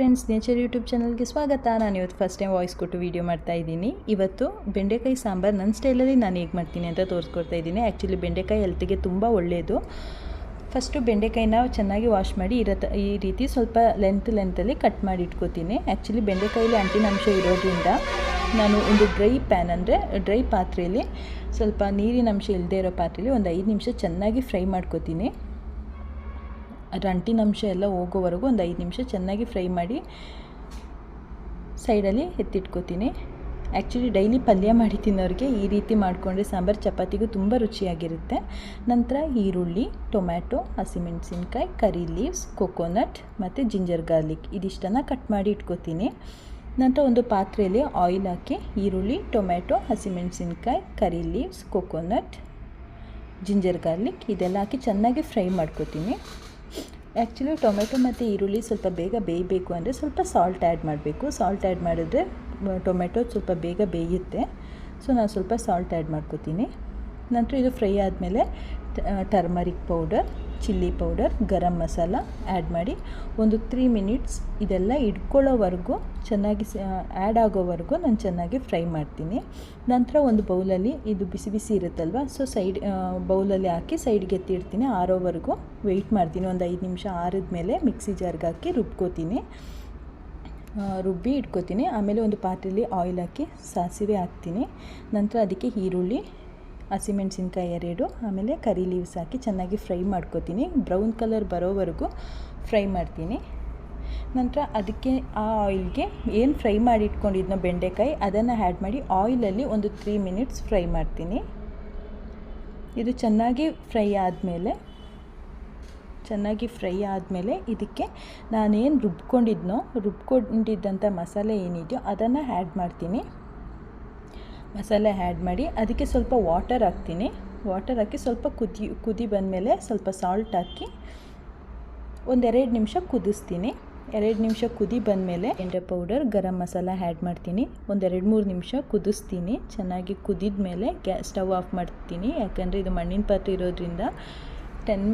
Friends, nature YouTube ಚಾನಲ್ಗೆ ಸ್ವಾಗತ. ನಾನು ಇವತ್ತು ಫಸ್ಟ್ ಟೈಮ್ ವಾಯ್ಸ್ ಕೊಟ್ಟು ವೀಡಿಯೋ ಮಾಡ್ತಾ ಇದ್ದೀನಿ. ಇವತ್ತು ಬೆಂಡೆಕಾಯಿ ಸಾಂಬಾರು ನನ್ನ ಸ್ಟೈಲಲ್ಲಿ ನಾನು ಹೇಗೆ ಮಾಡ್ತೀನಿ ಅಂತ ತೋರಿಸ್ಕೊಡ್ತಾ ಇದ್ದೀನಿ. ಆ್ಯಕ್ಚುಲಿ ಬೆಂಡೆಕಾಯಿ ಹೆಲ್ತಿಗೆ ತುಂಬ ಒಳ್ಳೆಯದು ಫಸ್ಟು ಬೆಂಡೆಕಾಯಿನ ಚೆನ್ನಾಗಿ ವಾಶ್ ಮಾಡಿ ಇರೋ ತ- ಈ ರೀತಿ ಸ್ವಲ್ಪ ಲೆಂತ್ ಲೆಂತಲ್ಲಿ ಕಟ್ ಮಾಡಿ ಇಟ್ಕೋತೀನಿ. ಆ್ಯಕ್ಚುಲಿ ಬೆಂಡೆಕಾಯಲ್ಲಿ ಅಂಟಿನಾಂಶ ಇರೋದ್ರಿಂದ ನಾನು ಒಂದು ಡ್ರೈ ಪ್ಯಾನ್ ಅಂದರೆ ಡ್ರೈ ಪಾತ್ರೆಯಲ್ಲಿ ಸ್ವಲ್ಪ ನೀರಿನ ಅಂಶ ಇಲ್ಲದೆ ಇರೋ ಪಾತ್ರೆಯಲ್ಲಿ ಒಂದು ಐದು ನಿಮಿಷ ಚೆನ್ನಾಗಿ ಫ್ರೈ ಮಾಡ್ಕೋತೀನಿ. ಅಂಟಿನಂಶ ಎಲ್ಲ ಹೋಗೋವರೆಗೂ ಒಂದು ಐದು ನಿಮಿಷ ಚೆನ್ನಾಗಿ ಫ್ರೈ ಮಾಡಿ ಸೈಡಲ್ಲಿ ಎತ್ತಿಟ್ಕೋತೀನಿ. ಆ್ಯಕ್ಚುಲಿ ಡೈಲಿ ಪಲ್ಯ ಮಾಡಿ ತಿನ್ನೋರಿಗೆ ಈ ರೀತಿ ಮಾಡಿಕೊಂಡ್ರೆ ಸಾಂಬಾರು ಚಪಾತಿಗೂ ತುಂಬ ರುಚಿಯಾಗಿರುತ್ತೆ. ನಂತರ ಈರುಳ್ಳಿ, ಟೊಮ್ಯಾಟೊ, ಹಸಿಮೆಣಸಿನ್ಕಾಯಿ, ಕರಿ ಲೀವ್ಸ್, ಕೊಕೊನಟ್ ಮತ್ತು ಜಿಂಜರ್ ಗಾರ್ಲಿಕ್ ಇದಿಷ್ಟನ್ನು ಕಟ್ ಮಾಡಿ ಇಟ್ಕೋತೀನಿ. ನಂತರ ಒಂದು ಪಾತ್ರೆಯಲ್ಲಿ ಆಯಿಲ್ ಹಾಕಿ ಈರುಳ್ಳಿ, ಟೊಮ್ಯಾಟೊ, ಹಸಿಮೆಣಸಿನ್ಕಾಯಿ, curry leaves, coconut, ginger garlic ಇದೆಲ್ಲ ಹಾಕಿ ಚೆನ್ನಾಗಿ ಫ್ರೈ ಮಾಡ್ಕೋತೀನಿ. ಆ್ಯಕ್ಚುಲಿ ಟೊಮೆಟೊ ಮತ್ತು ಈರುಳ್ಳಿ ಸ್ವಲ್ಪ ಬೇಗ ಬೇಯಬೇಕು ಅಂದರೆ ಸ್ವಲ್ಪ ಸಾಲ್ಟ್ ಆ್ಯಡ್ ಮಾಡಬೇಕು. ಸಾಲ್ಟ್ ಆ್ಯಡ್ ಮಾಡಿದ್ರೆ ಟೊಮೆಟೊ ಸ್ವಲ್ಪ ಬೇಗ ಬೇಯುತ್ತೆ. ಸೊ ನಾನು ಸ್ವಲ್ಪ ಸಾಲ್ಟ್ ಆ್ಯಡ್ ಮಾಡ್ಕೋತೀನಿ. ನಂತರ ಇದು ಫ್ರೈ ಆದಮೇಲೆ turmeric powder chilli powder, garam masala add ಮಾಡಿ ಒಂದು ತ್ರೀ ಮಿನಿಟ್ಸ್ ಇದೆಲ್ಲ ಇಟ್ಕೊಳ್ಳೋವರೆಗೂ ಚೆನ್ನಾಗಿ ಆ್ಯಡ್ ಆಗೋವರೆಗೂ ನಾನು ಚೆನ್ನಾಗಿ ಫ್ರೈ ಮಾಡ್ತೀನಿ. ನಂತರ ಒಂದು ಬೌಲಲ್ಲಿ ಇದು ಬಿಸಿ ಬಿಸಿ ಇರುತ್ತಲ್ವ ಸೊ ಸೈಡ್ ಬೌಲಲ್ಲಿ ಹಾಕಿ ಸೈಡ್ಗೆ ಎತ್ತಿಡ್ತೀನಿ. ಆರೋವರೆಗೂ ವೆಯ್ಟ್ ಮಾಡ್ತೀನಿ. ಒಂದು ಐದು ನಿಮಿಷ ಆರಿದ ಮೇಲೆ ಮಿಕ್ಸಿ ಜಾರ್ಗೆ ಹಾಕಿ ರುಬ್ಕೋತೀನಿ. ರುಬ್ಬಿ ಇಟ್ಕೋತೀನಿ. ಆಮೇಲೆ ಒಂದು ಪಾತ್ರೆಯಲ್ಲಿ ಆಯಿಲ್ ಹಾಕಿ ಸಾಸಿವೆ ಹಾಕ್ತೀನಿ. ನಂತರ ಅದಕ್ಕೆ ಈರುಳ್ಳಿ ಹಸಿಮೆಣಸಿನ್ಕಾಯಿ ಎರಡು ಆಮೇಲೆ ಕರಿ ಲೀವ್ಸ್ ಹಾಕಿ ಚೆನ್ನಾಗಿ ಫ್ರೈ ಮಾಡ್ಕೋತೀನಿ. ಬ್ರೌನ್ ಕಲರ್ ಬರೋವರೆಗೂ ಫ್ರೈ ಮಾಡ್ತೀನಿ. ನಂತರ ಅದಕ್ಕೆ ಆ ಆಯಿಲ್ಗೆ ಏನು ಫ್ರೈ ಮಾಡಿ ಇಟ್ಕೊಂಡಿದ್ನೋ ಬೆಂಡೆಕಾಯಿ, ಅದನ್ನು ಆ್ಯಡ್ ಮಾಡಿ ಆಯಿಲಲ್ಲಿ ಒಂದು ತ್ರೀ ಮಿನಿಟ್ಸ್ ಫ್ರೈ ಮಾಡ್ತೀನಿ. ಇದು ಚೆನ್ನಾಗಿ ಫ್ರೈ ಆದಮೇಲೆ, ಚೆನ್ನಾಗಿ ಫ್ರೈ ಆದಮೇಲೆ ಇದಕ್ಕೆ ನಾನೇನು ರುಬ್ಕೊಂಡಿದ್ನೋ, ರುಬ್ಕೊಂಡಿದ್ದಂಥ ಮಸಾಲೆ ಏನಿದೆಯೋ ಅದನ್ನು ಆ್ಯಡ್ ಮಾಡ್ತೀನಿ. ಮಸಾಲೆ ಆ್ಯಡ್ ಮಾಡಿ ಅದಕ್ಕೆ ಸ್ವಲ್ಪ ವಾಟರ್ ಹಾಕ್ತೀನಿ. ವಾಟರ್ ಹಾಕಿ ಸ್ವಲ್ಪ ಕುದಿ ಕುದಿ ಬಂದಮೇಲೆ ಸ್ವಲ್ಪ ಸಾಲ್ಟ್ ಹಾಕಿ ಒಂದೆರಡು ನಿಮಿಷ ಕುದಿಸ್ತೀನಿ. ಎರಡು ನಿಮಿಷ ಕುದಿ ಬಂದಮೇಲೆ ಎಂಡೆ ಪೌಡರ್ ಗರಂ ಮಸಾಲ ಆ್ಯಡ್ ಮಾಡ್ತೀನಿ. ಒಂದೆರಡು ಮೂರು ನಿಮಿಷ ಕುದಿಸ್ತೀನಿ. ಚೆನ್ನಾಗಿ ಕುದಿದ ಮೇಲೆ ಗ್ಯಾಸ್ ಸ್ಟವ್ ಆಫ್ ಮಾಡ್ತೀನಿ. ಯಾಕಂದರೆ ಇದು ಮಣ್ಣಿನ ಪಾತ್ರೆ ಇರೋದ್ರಿಂದ ಟೆನ್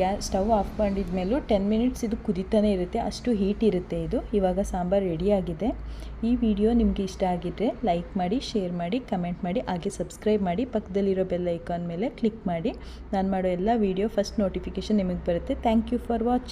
ಗ್ಯಾಸ್ ಸ್ಟವ್ ಆಫ್ ಮಾಡಿದ ಮೇಲೂ ಟೆನ್ ಮಿನಿಟ್ಸ್ ಇದು ಕುದಿತಾನೆ ಇರುತ್ತೆ, ಅಷ್ಟು ಹೀಟ್ ಇರುತ್ತೆ ಇದು. ಇವಾಗ ಸಾಂಬಾರು ರೆಡಿಯಾಗಿದೆ ಈ ವಿಡಿಯೋ ನಿಮಗೆ ಇಷ್ಟ ಆಗಿದ್ದರೆ ಲೈಕ್ ಮಾಡಿ ಶೇರ್ ಮಾಡಿ ಕಮೆಂಟ್ ಮಾಡಿ, ಹಾಗೆ ಸಬ್ಸ್ಕ್ರೈಬ್ ಮಾಡಿ, ಪಕ್ಕದಲ್ಲಿರೋ ಬೆಲ್ ಐಕಾನ್ ಮೇಲೆ ಕ್ಲಿಕ್ ಮಾಡಿ. ನಾನು ಮಾಡೋ ಎಲ್ಲ ವೀಡಿಯೋ ಫಸ್ಟ್ ನೋಟಿಫಿಕೇಷನ್ ನಿಮಗೆ ಬರುತ್ತೆ. Thank you for watching